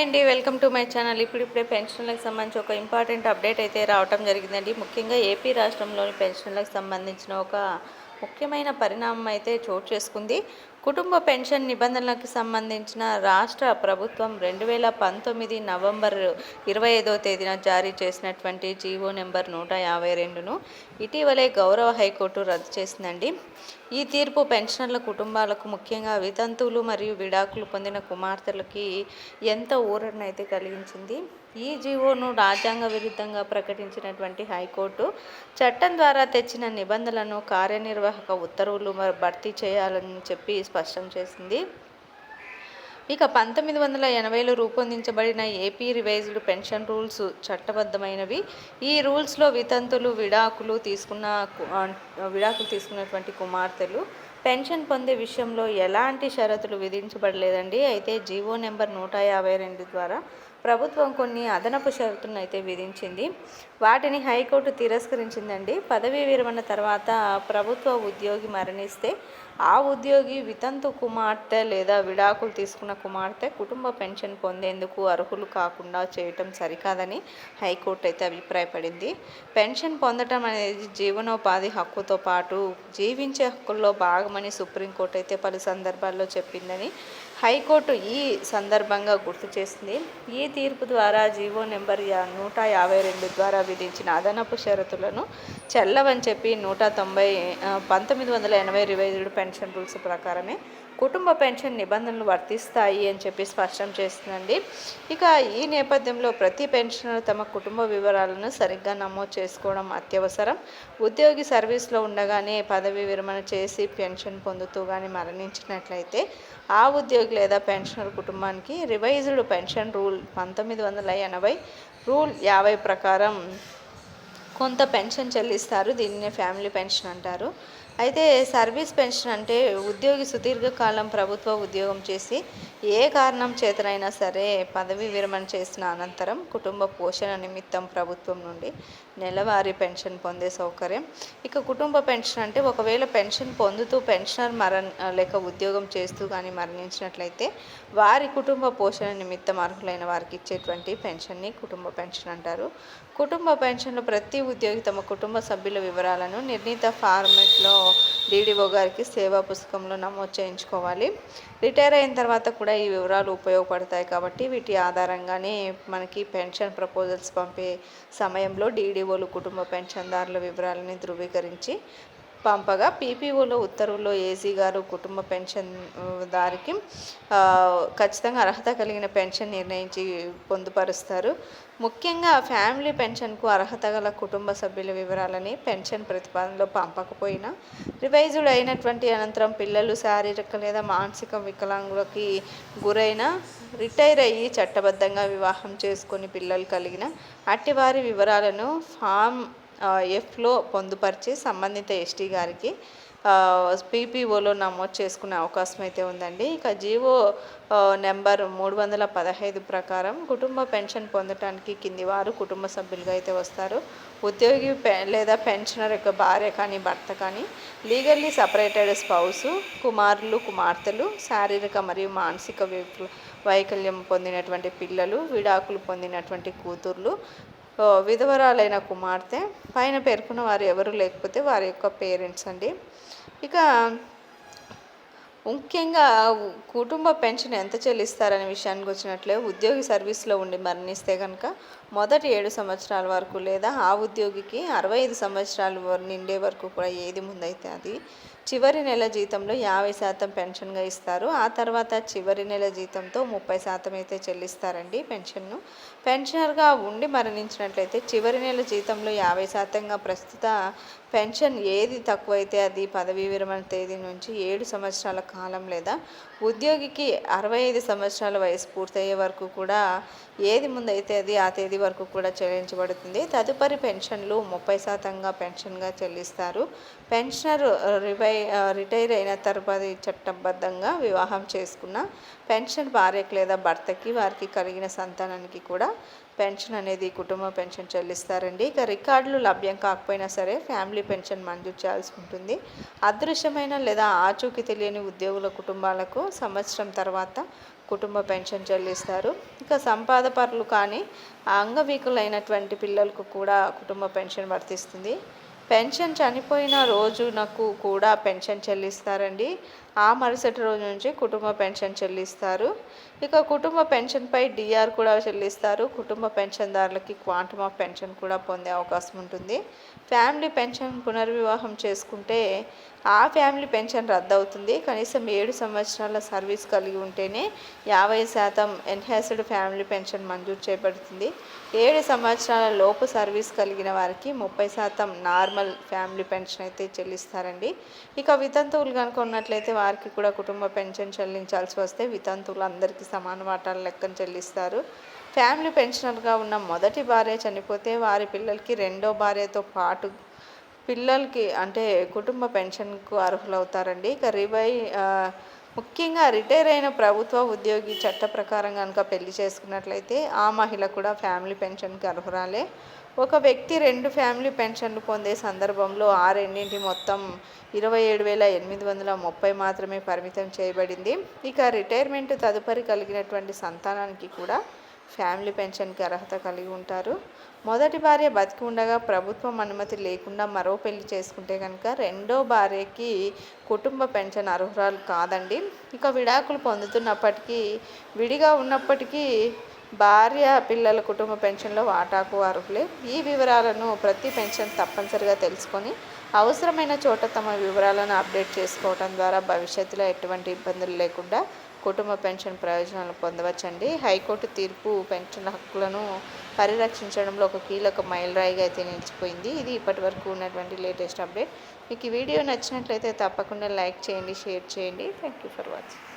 అండి welcome to my channel. ఇప్పుడిప్పుడే పెన్షన్లకు సంబంధించి ఒక ఇంపార్టెంట్ అప్డేట్ అయితే రావటం జరిగిందండి. ముఖ్యంగా ఏపీ రాష్ట్రంలోని పెన్షన్లకు సంబంధించిన ఒక ముఖ్యమైన పరిణామం అయితే చోటు చేసుకుంది. కుటుంబ పెన్షన్ నిబంధనలకు సంబంధించిన రాష్ట్ర ప్రభుత్వం రెండు వేల పంతొమ్మిది నవంబర్ ఇరవై ఐదో తేదీన జారీ చేసినటువంటి జీవో నెంబర్ నూట యాభై రెండును ఇటీవలే గౌరవ హైకోర్టు రద్దు చేసిందండి. ఈ తీర్పు పెన్షనర్ల కుటుంబాలకు ముఖ్యంగా వితంతువులు మరియు విడాకులు పొందిన కుమార్తెలకి ఎంత ఊరటనైతే కలిగించింది? ఈ జీవోను రాజ్యాంగ విరుద్ధంగా ప్రకటించినటువంటి హైకోర్టు చట్టం ద్వారా తెచ్చిన నిబంధనలను కార్యనిర్వాహక ఉత్తర్వులు భర్తీ చేయాలని చెప్పి స్పష్టం చేసింది. ఇక పంతొమ్మిది వందల ఎనభైలో రూపొందించబడిన ఏపీ రివైజ్డ్ పెన్షన్ రూల్స్ చట్టబద్ధమైనవి. ఈ రూల్స్లో వితంతులు విడాకులు తీసుకున్న విడాకులు తీసుకున్నటువంటి కుమార్తెలు పెన్షన్ పొందే విషయంలో ఎలాంటి షరతులు విధించబడలేదండి. అయితే జీవో నెంబర్ నూట యాభై రెండు ద్వారా ప్రభుత్వం కొన్ని అదనపు షరతులను అయితే విధించింది. వాటిని హైకోర్టు తిరస్కరించిందండి. పదవీ విరమణ తర్వాత ప్రభుత్వ ఉద్యోగి మరణిస్తే ఆ ఉద్యోగి వితంతు కుమార్తె లేదా విడాకులు తీసుకున్న కుమార్తె కుటుంబ పెన్షన్ పొందేందుకు అర్హులు కాకుండా చేయటం సరికాదని హైకోర్టు అయితే అభిప్రాయపడింది. పెన్షన్ పొందటం అనేది జీవనోపాధి హక్కుతో పాటు జీవించే హక్కుల్లో భాగమని సుప్రీంకోర్టు అయితే పలు సందర్భాల్లో చెప్పిందని హైకోర్టు ఈ సందర్భంగా గుర్తు చేసింది. ఈ తీర్పు ద్వారా జీవో నెంబర్ యా నూట యాభై రెండు ద్వారా విధించిన అదనపు షరతులను చెల్లవని చెప్పి నూట తొంభై పంతొమ్మిది వందల ఎనభై రివైజ్డ్ పెన్షన్ రూల్స్ ప్రకారమే కుటుంబ పెన్షన్ నిబంధనలు వర్తిస్తాయి అని చెప్పి స్పష్టం చేస్తుందండి. ఇక ఈ నేపథ్యంలో ప్రతి పెన్షనర్ తమ కుటుంబ వివరాలను సరిగ్గా నమోదు చేసుకోవడం అత్యవసరం. ఉద్యోగి సర్వీస్లో ఉండగానే పదవి విరమణ చేసి పెన్షన్ పొందుతూ కానీ మరణించినట్లయితే ఆ ఉద్యోగి లేదా పెన్షనర్ కుటుంబానికి రివైజ్డ్ పెన్షన్ రూల్ పంతొమ్మిది వందల ఎనభై రూల్ యాభై ప్రకారం కొంత పెన్షన్ చెల్లిస్తారు దీన్నే ఫ్యామిలీ పెన్షన్ అంటారు. అయితే సర్వీస్ పెన్షన్ అంటే ఉద్యోగి సుదీర్ఘకాలం ప్రభుత్వ ఉద్యోగం చేసి ఏ కారణం చేతనైనా సరే పదవి విరమణ చేసిన అనంతరం కుటుంబ పోషణ నిమిత్తం ప్రభుత్వం నుండి నెలవారీ పెన్షన్ పొందే సౌకర్యం. ఇక కుటుంబ పెన్షన్ అంటే ఒకవేళ పెన్షన్ పొందుతూ పెన్షనర్ మరణ లేక ఉద్యోగం చేస్తూ కానీ మరణించినట్లయితే వారి కుటుంబ పోషణ నిమిత్తం అర్హులైన వారికి ఇచ్చేటువంటి పెన్షన్ని కుటుంబ పెన్షన్ అంటారు. కుటుంబ పెన్షన్లో ప్రతి ఉద్యోగి తమ కుటుంబ సభ్యుల వివరాలను నిర్ణీత ఫార్మెట్లో డీడీఓ గారికి సేవా పుస్తకంలో నమోదు చేయించుకోవాలి. రిటైర్ అయిన తర్వాత కూడా ఈ వివరాలు ఉపయోగపడతాయి కాబట్టి వీటి ఆధారంగానే మనకి పెన్షన్ ప్రపోజల్స్ పంపే సమయంలో డీడీఓలు కుటుంబ పెన్షన్దారుల వివరాలని ధృవీకరించి పంపగా పీపీఓలో ఉత్తర్వుల్లో ఏసీ గారు కుటుంబ పెన్షన్ దారికి ఖచ్చితంగా అర్హత కలిగిన పెన్షన్ నిర్ణయించి పొందుపరుస్తారు. ముఖ్యంగా ఫ్యామిలీ పెన్షన్కు అర్హత గల కుటుంబ సభ్యుల వివరాలని పెన్షన్ ప్రతిపాదనలో పంపకపోయినా రివైజ్డ్ అయినటువంటి అనంతరం పిల్లలు శారీరక లేదా మానసిక వికలాంగులకి గురైన రిటైర్ అయ్యి చట్టబద్ధంగా వివాహం చేసుకొని పిల్లలు కలిగిన అట్టివారి వివరాలను ఫామ్ ఎఫ్లో పొందుపరిచి సంబంధిత ఎస్టీ గారికి పీపీఓలో నమోదు చేసుకునే అవకాశం అయితే ఉందండి. ఇక జీవో నెంబర్ మూడు వందల పదహైదు ప్రకారం కుటుంబ పెన్షన్ పొందటానికి కింది వారు కుటుంబ సభ్యులుగా అయితే వస్తారు. ఉద్యోగి పె లేదా పెన్షనర్ యొక్క భార్య కానీ భర్త కానీ లీగల్లీ సపరేటెడ్ స్పౌసు కుమారులు కుమార్తెలు శారీరక మరియు మానసిక వైకల్యం పొందినటువంటి పిల్లలు విడాకులు పొందినటువంటి కూతుర్లు విధవరాలైన కుమార్తె పైన పేర్కొన్న వారు ఎవరు లేకపోతే వారి యొక్క పేరెంట్స్ అండి. ఇక ముఖ్యంగా కుటుంబ పెన్షన్ ఎంత చెల్లిస్తారనే విషయానికి వచ్చినట్లే ఉద్యోగి సర్వీస్లో ఉండి మరణిస్తే కనుక మొదటి ఏడు సంవత్సరాల వరకు లేదా ఆ ఉద్యోగికి అరవై ఐదు సంవత్సరాలు నిండే వరకు కూడా ఏది ముందైతే అది చివరి నెల జీతంలో యాభై శాతం పెన్షన్గా ఇస్తారు. ఆ తర్వాత చివరి నెల జీతంతో ముప్పై శాతం అయితే చెల్లిస్తారండి పెన్షన్ను. పెన్షనర్గా ఉండి మరణించినట్లయితే చివరి నెల జీతంలో యాభై శాతంగా ప్రస్తుత పెన్షన్ ఏది తక్కువైతే అది పదవీ విరమణ తేదీ నుంచి ఏడు సంవత్సరాల కాలం లేదా? ఉద్యోగికి అరవై ఐదు సంవత్సరాల వయసు పూర్తయ్యే వరకు కూడా ఏది ముందైతే అది ఆ తేదీ వరకు కూడా చెల్లించబడుతుంది. తదుపరి పెన్షన్లు ముప్పై శాతంగా పెన్షన్గా చెల్లిస్తారు. పెన్షనర్ రివై రిటైర్ అయిన తర్వాత చట్టబద్ధంగా వివాహం చేసుకున్న పెన్షన్ భార్యకి లేదా భర్తకి వారికి కలిగిన సంతానానికి కూడా పెన్షన్ అనేది కుటుంబ పెన్షన్ చెల్లిస్తారండి. ఇక రికార్డులు లభ్యం కాకపోయినా సరే ఫ్యామిలీ పెన్షన్ మంజూరు చేయాల్సి ఉంటుంది. అదృశ్యమైన లేదా ఆచూకీ తెలియని ఉద్యోగుల కుటుంబాలకు సంవత్సరం తర్వాత కుటుంబ పెన్షన్ చెల్లిస్తారు. ఇక సంపాదపరులు కానీ అంగవీకులైనటువంటి పిల్లలకు కూడా కుటుంబ పెన్షన్ వర్తిస్తుంది. పెన్షన్ చనిపోయిన రోజునకు కూడా పెన్షన్ చెల్లిస్తారండి. ఆ మరుసటి రోజు నుంచి కుటుంబ పెన్షన్ చెల్లిస్తారు. ఇక కుటుంబ పెన్షన్పై డిఆర్ కూడా చెల్లిస్తారు. కుటుంబ పెన్షన్దారులకి క్వాంటమ్ ఆఫ్ పెన్షన్ కూడా పొందే అవకాశం ఉంటుంది. ఫ్యామిలీ పెన్షన్ పునర్వివాహం చేసుకుంటే ఆ ఫ్యామిలీ పెన్షన్ రద్దు అవుతుంది కనీసం ఏడు సంవత్సరాల సర్వీస్ కలిగి ఉంటేనే యాభై శాతం ఎన్హాన్స్డ్ ఫ్యామిలీ పెన్షన్ మంజూరు చేయబడుతుంది ఏడు సంవత్సరాల లోపు సర్వీస్ కలిగిన వారికి ముప్పై శాతం నార్మల్ ఫ్యామిలీ పెన్షన్ అయితే చెల్లిస్తారండి. ఇక వితంతువులు కనుక ఉన్నట్లయితే వారికి కూడా కుటుంబ పెన్షన్ చెల్లించాల్సి వస్తే వితంతువులు అందరికీ సమాన వాటాల లెక్కను చెల్లిస్తారు. ఫ్యామిలీ పెన్షనర్గా ఉన్న మొదటి భార్య చనిపోతే వారి పిల్లలకి రెండో భార్యతో పాటు పిల్లలకి అంటే కుటుంబ పెన్షన్కు అర్హులవుతారండి. ఇక రివై ముఖ్యంగా రిటైర్ అయిన ప్రభుత్వ ఉద్యోగి చట్ట ప్రకారం కనుక పెళ్ళి చేసుకున్నట్లయితే ఆ మహిళ కూడా ఫ్యామిలీ పెన్షన్కి అర్హురాలే. ఒక వ్యక్తి రెండు ఫ్యామిలీ పెన్షన్లు పొందే సందర్భంలో ఆ రెండింటి మొత్తం ఇరవై ఏడు వేల ఎనిమిది వందల ముప్పై మాత్రమే పరిమితం చేయబడింది. ఇక రిటైర్మెంట్ తదుపరి కలిగినటువంటి సంతానానికి కూడా ఫ్యామిలీ పెన్షన్కి అర్హత కలిగి ఉంటారు. మొదటి భార్య బతికి ఉండగా ప్రభుత్వం అనుమతి లేకుండా మరో పెళ్ళి చేసుకుంటే కనుక రెండో భార్యకి కుటుంబ పెన్షన్ అర్హురాలు కాదండి. ఇక విడాకులు పొందుతున్నప్పటికీ విడిగా ఉన్నప్పటికీ భార్య పిల్లల కుటుంబ పెన్షన్లో వాటాకు అర్హులే. ఈ వివరాలను ప్రతి పెన్షన్ తప్పనిసరిగా తెలుసుకొని అవసరమైన చోట తమ వివరాలను అప్డేట్ చేసుకోవడం ద్వారా భవిష్యత్తులో ఎటువంటి ఇబ్బందులు లేకుండా కుటుంబ పెన్షన్ ప్రయోజనాలు పొందవచ్చండి. హైకోర్టు తీర్పు పెన్షన్ హక్కులను పరిరక్షించడంలో ఒక కీలక మైలురాయిగా అయితే నిలిచిపోయింది. ఇది ఇప్పటివరకు ఉన్నటువంటి లేటెస్ట్ అప్డేట్. మీకు ఈ వీడియో నచ్చినట్లయితే తప్పకుండా లైక్ చేయండి షేర్ చేయండి. Thank you for watching